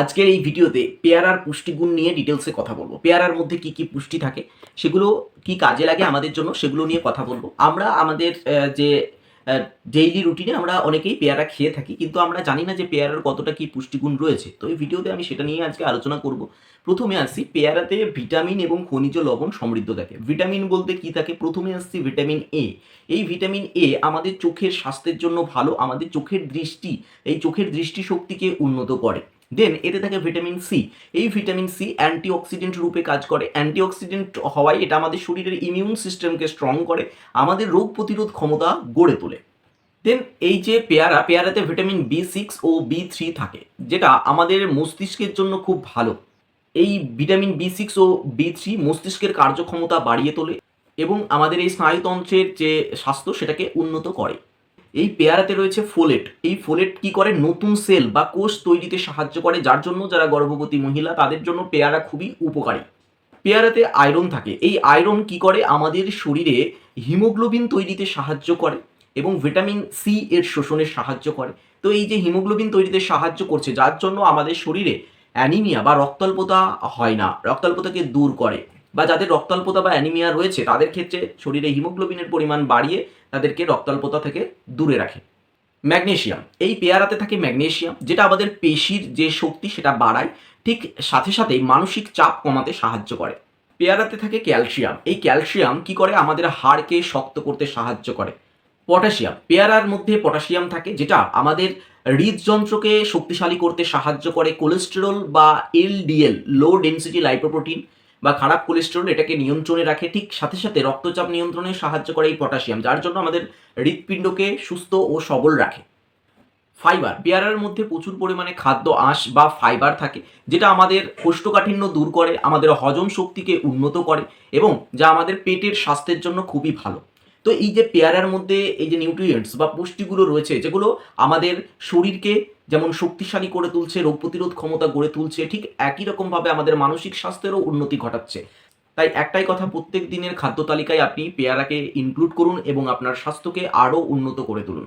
আজকের এই ভিডিওতে পেয়ারার পুষ্টিগুণ নিয়ে ডিটেলসে কথা বলব। পেয়ারার মধ্যে কি কি পুষ্টি থাকে, সেগুলো কি কাজে লাগে আমাদের জন্য, সেগুলো নিয়ে কথা বলব। আমরা আমাদের যে ডেইলি রুটিনে আমরা অনেকেই পেয়ারা খেয়ে থাকি, কিন্তু আমরা জানি না যে পেয়ারার কতটা কি পুষ্টিগুণ রয়েছে। তো এই ভিডিওতে আমি সেটা নিয়ে আজকে আলোচনা করব। প্রথমে আসছি, পেয়ারাতে ভিটামিন এবং খনিজ লবণ সমৃদ্ধ থাকে। ভিটামিন বলতে কি থাকে? প্রথমে আসছি ভিটামিন এ এই ভিটামিন এ আমাদের চোখের স্বাস্থ্যের জন্য ভালো, আমাদের চোখের দৃষ্টি, এই চোখের দৃষ্টিশক্তিকে উন্নত করে। দেন এতে থাকে ভিটামিন সি এই ভিটামিন সি অ্যান্টিঅক্সিডেন্ট রূপে কাজ করে। অ্যান্টিঅক্সিডেন্ট হওয়ায় এটা আমাদের শরীরের ইমিউন সিস্টেমকে স্ট্রং করে, আমাদের রোগ প্রতিরোধ ক্ষমতা গড়ে তোলে। দেন এই যে পেয়ারা, পেয়ারাতে ভিটামিন বি সিক্স ও বি থ্রি থাকে, যেটা আমাদের মস্তিষ্কের জন্য খুব ভালো। এই ভিটামিন বি সিক্স ও বি থ্রি মস্তিষ্কের কার্যক্ষমতা বাড়িয়ে তোলে এবং আমাদের এই স্নায়ুতন্ত্রের যে স্বাস্থ্য, সেটাকে উন্নত করে। এই পেয়ারাতে রয়েছে ফোলেট এই ফোলেট কি করে? নতুন সেল বা কোষ তৈরিতে সাহায্য করে, যার জন্য যারা গর্ভবতী মহিলা, তাদের জন্য পেয়ারা খুবই উপকারী। পেয়ারাতে আয়রন থাকে। এই আয়রন কি করে? আমাদের শরীরে হিমোগ্লোবিন তৈরিতে সাহায্য করে এবং ভিটামিন সি এর শোষণে সাহায্য করে। তো এই যে হিমোগ্লোবিন তৈরিতে সাহায্য করছে, যার জন্য আমাদের শরীরে অ্যানিমিয়া বা রক্তাল্পতা হয় না। রক্তাল্পতাকে দূর করে। বা যাদের রক্তাল্পতা বা অ্যানিমিয়া রয়েছে, তাদের ক্ষেত্রে শরীরে হিমোগ্লোবিনের পরিমাণ বাড়িয়ে তাদেরকে রক্তাল্পতা থেকে দূরে রাখে। ম্যাগনেশিয়াম, এই পেয়ারাতে থাকে ম্যাগনেশিয়াম, যেটা আমাদের পেশির যে শক্তি সেটা বাড়ায়, ঠিক সাথে সাথেই মানসিক চাপ কমাতে সাহায্য করে। পেয়ারাতে থাকে ক্যালসিয়াম, এই ক্যালসিয়াম কি করে? আমাদের হাড়কে শক্ত করতে সাহায্য করে। পটাশিয়াম, পেয়ারার মধ্যে পটাশিয়াম থাকে, যেটা আমাদের হৃদযন্ত্রকে শক্তিশালী করতে সাহায্য করে কোলেস্টেরল বা এলডিএল লো ডেনসিটি লাইপোপ্রোটিন বা খারাপ কোলেস্টেরল এটাকে নিয়ন্ত্রণে রাখে, ঠিক সাথে সাথে রক্তচাপ নিয়ন্ত্রণে সাহায্য করে এই পটাশিয়াম যার জন্য আমাদের হৃৎপিণ্ডকে সুস্থ ও সবল রাখে। ফাইবার পেয়ারার মধ্যে প্রচুর পরিমাণে খাদ্য আঁশ বা ফাইবার থাকে, যেটা আমাদের কোষ্ঠকাঠিন্য দূর করে, আমাদের হজম শক্তিকে উন্নত করে এবং যা আমাদের পেটের স্বাস্থ্যের জন্য খুবই ভালো। তো এই যে পেয়ারার মধ্যে এই যে নিউট্রিয়েন্টস বা পুষ্টিগুলো রয়েছে, যেগুলো আমাদের শরীরকে যেমন শক্তিশালী করে তুলছে, রোগ প্রতিরোধ ক্ষমতা গড়ে তুলছে, ঠিক একই রকমভাবে আমাদের মানসিক স্বাস্থ্যেরও উন্নতি ঘটাচ্ছে। তাই একটাই কথা, প্রত্যেক দিনের খাদ্য তালিকায় আপনি পেয়ারাকে ইনক্লুড করুন এবং আপনার স্বাস্থ্যকে আরও উন্নত করে তুলুন।